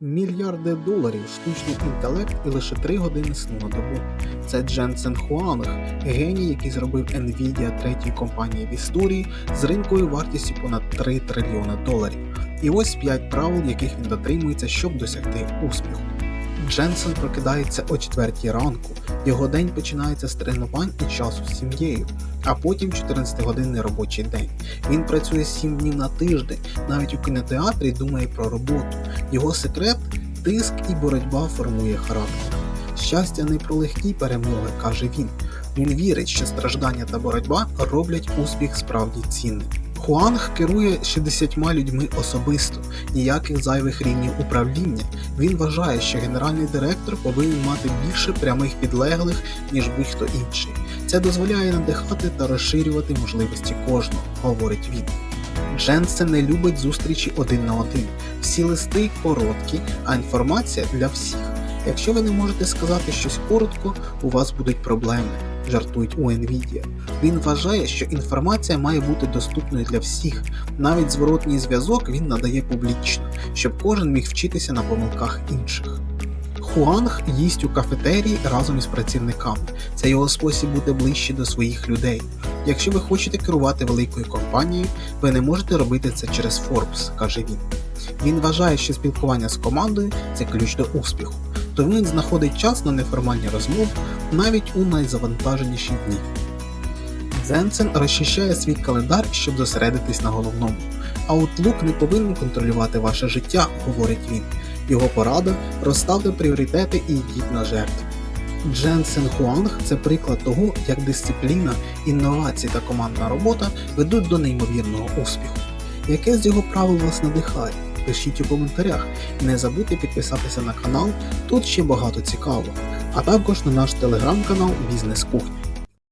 Мільярди доларів, штучний інтелект і лише 3 години сну на добу. Це Дженсен Хуанг, геній, який зробив Nvidia третьою компанією в історії з ринковою вартістю понад 3 трильйони доларів. І ось 5 правил, яких він дотримується, щоб досягти успіху. Дженсен прокидається о 4 ранку. Його день починається з тренувань і часу з сім'єю, а потім 14-годинний робочий день. Він працює 7 днів на тиждень, навіть у кінотеатрі думає про роботу. Його секрет тиск і боротьба формує характер. Щастя не про легкі перемоги, каже він. Він вірить, що страждання та боротьба роблять успіх справді цінним. Хуанг керує 60 людьми особисто, ніяких зайвих рівнів управління. Він вважає, що генеральний директор повинен мати більше прямих підлеглих, ніж будь-хто інший. Це дозволяє надихати та розширювати можливості кожного, говорить він. Дженсен не любить зустрічі один на один. Всі листи короткі, а інформація для всіх. Якщо ви не можете сказати щось коротко, у вас будуть проблеми, жартують у Nvidia. Він вважає, що інформація має бути доступною для всіх. Навіть зворотній зв'язок він надає публічно, щоб кожен міг вчитися на помилках інших. Хуанг їсть у кафетерії разом із працівниками. Це його спосіб бути ближче до своїх людей. Якщо ви хочете керувати великою компанією, ви не можете робити це через Forbes, каже він. Він вважає, що спілкування з командою це ключ до успіху, тому він знаходить час на неформальні розмови навіть у найзавантаженіші дні. Дзенсен розчищає свій календар, щоб зосередитись на головному. Outlook не повинен контролювати ваше життя, говорить він. Його порада розставте пріоритети і йдіть на жертви. Дженсен Хуанг це приклад того, як дисципліна, інновації та командна робота ведуть до неймовірного успіху. Яке з його правил вас надихає? Пишіть у коментарях. Не забудьте підписатися на канал, тут ще багато цікавого, а також на наш телеграм-канал Бізнес Кухня.